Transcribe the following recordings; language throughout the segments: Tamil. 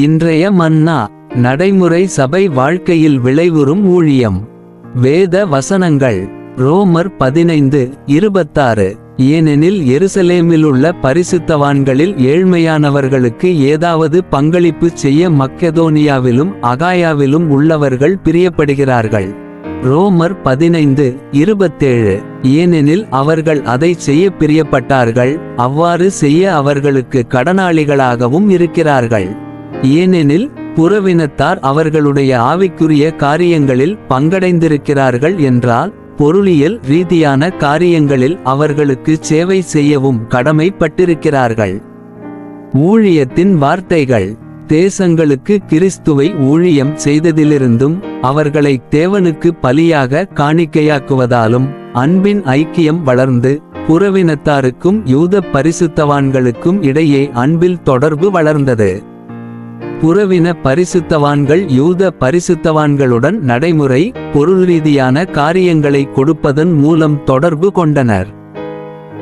இன்றைய மன்னா நடைமுறை சபை வாழ்க்கையில் விளைவுறும் ஊழியம். வேத வசனங்கள் ரோமர் பதினைந்து இருபத்தாறு. ஏனெனில் எருசலேமிலுள்ள பரிசுத்தவான்களில் ஏழ்மையானவர்களுக்கு ஏதாவது பங்களிப்பு செய்ய மக்கெதோனியாவிலும் அகாயாவிலும் உள்ளவர்கள் பிரியப்படுகிறார்கள். ரோமர் பதினைந்து இருபத்தேழு. ஏனெனில் அவர்கள் அதை செய்ய பிரியப்பட்டார்கள் அவ்வாறு செய்ய அவர்களுக்கு கடனாளிகளாகவும் இருக்கிறார்கள். ஏனெனில் புறவினத்தார் அவர்களுடைய ஆவிக்குரிய காரியங்களில் பங்கடைந்திருக்கிறார்கள் என்றால் பொருளியல் ரீதியான காரியங்களில் அவர்களுக்கு சேவை செய்யவும் கடமைப்பட்டிருக்கிறார்கள். ஊழியத்தின் வார்த்தைகள் தேசங்களுக்கு கிறிஸ்துவை ஊழியம் செய்ததிலிருந்தும் அவர்களை தேவனுக்கு பலியாக காணிக்கையாக்குவதாலும் அன்பின் ஐக்கியம் வளர்ந்து புறவினத்தாருக்கும் யூத பரிசுத்தவான்களுக்கும் இடையே அன்பில் தொடர்பு வளர்ந்தது. புறவின பரிசுத்தவான்கள் யூத பரிசுத்தவான்களுடன் நடைமுறை பொருள் ரீதியான காரியங்களை கொடுப்பதன் மூலம் தொடர்பு கொண்டனர்.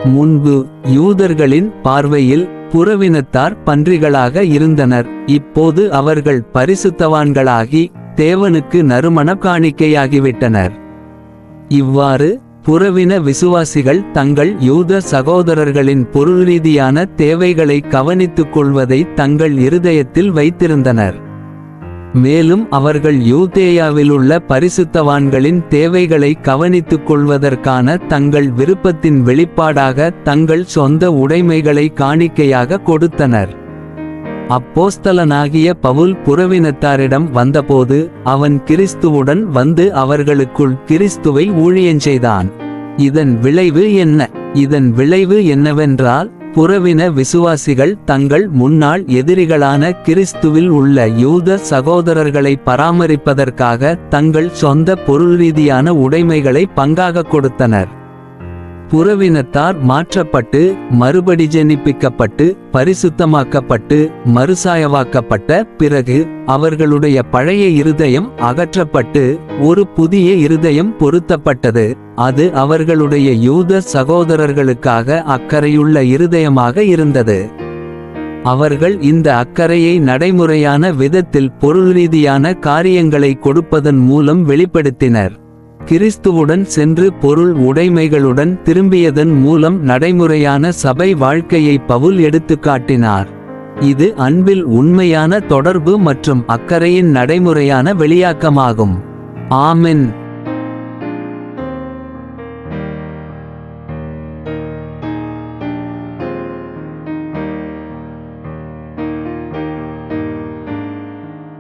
முன்பு யூதர்களின் பார்வையில் புறவினத்தார் பன்றிகளாக இருந்தனர். இப்போது அவர்கள் பரிசுத்தவான்களாகி தேவனுக்கு நறுமண காணிக்கையாகிவிட்டனர். இவ்வாறு புறவின விசுவாசிகள் தங்கள் யூத சகோதரர்களின் பொருள் தேவைகளை கவனித்துக் கொள்வதை தங்கள் இருதயத்தில் வைத்திருந்தனர். மேலும் அவர்கள் யூதேயாவிலுள்ள பரிசுத்தவான்களின் தேவைகளை கவனித்துக் கொள்வதற்கான தங்கள் விருப்பத்தின் வெளிப்பாடாக தங்கள் சொந்த உடைமைகளை காணிக்கையாக கொடுத்தனர். அப்போஸ்தலனாகிய பவுல் புறவினத்தாரிடம் வந்தபோது அவன் கிறிஸ்துவுடன் வந்து அவர்களுக்குள் கிறிஸ்துவை ஊழியஞ்செய்தான் இதன் விளைவு என்ன? இதன் விளைவு என்னவென்றால் புறவின விசுவாசிகள் தங்கள் முன்னாள் எதிரிகளான கிறிஸ்துவில் உள்ள யூத சகோதரர்களை பராமரிப்பதற்காக தங்கள் சொந்த பொருள் ரீதியான உடைமைகளை பங்காக கொடுத்தனர். புறவினத்தார் மாற்றப்பட்டு மறுபடி ஜெனிப்பிக்கப்பட்டு பரிசுத்தமாக்கப்பட்டு மறுசாயவாக்கப்பட்ட பிறகு அவர்களுடைய பழைய இருதயம் அகற்றப்பட்டு ஒரு புதிய இருதயம் பொருத்தப்பட்டது. அது அவர்களுடைய யூத சகோதரர்களுக்காக அக்கறையுள்ள இருதயமாக இருந்தது. அவர்கள் இந்த அக்கறையை நடைமுறையான விதத்தில் பொருள் ரீதியான காரியங்களை கொடுப்பதன் மூலம் வெளிப்படுத்தினர். கிறிஸ்துவுடன் சென்று பொருள் உடைமைகளுடன் திரும்பியதன் மூலம் நடைமுறையான சபை வாழ்க்கையை பவுல் எடுத்துக்காட்டினார். இது அன்பில் உண்மையான தொடர்பு மற்றும் அக்கறையின் நடைமுறையான வெளியாக்கமாகும். ஆமென்.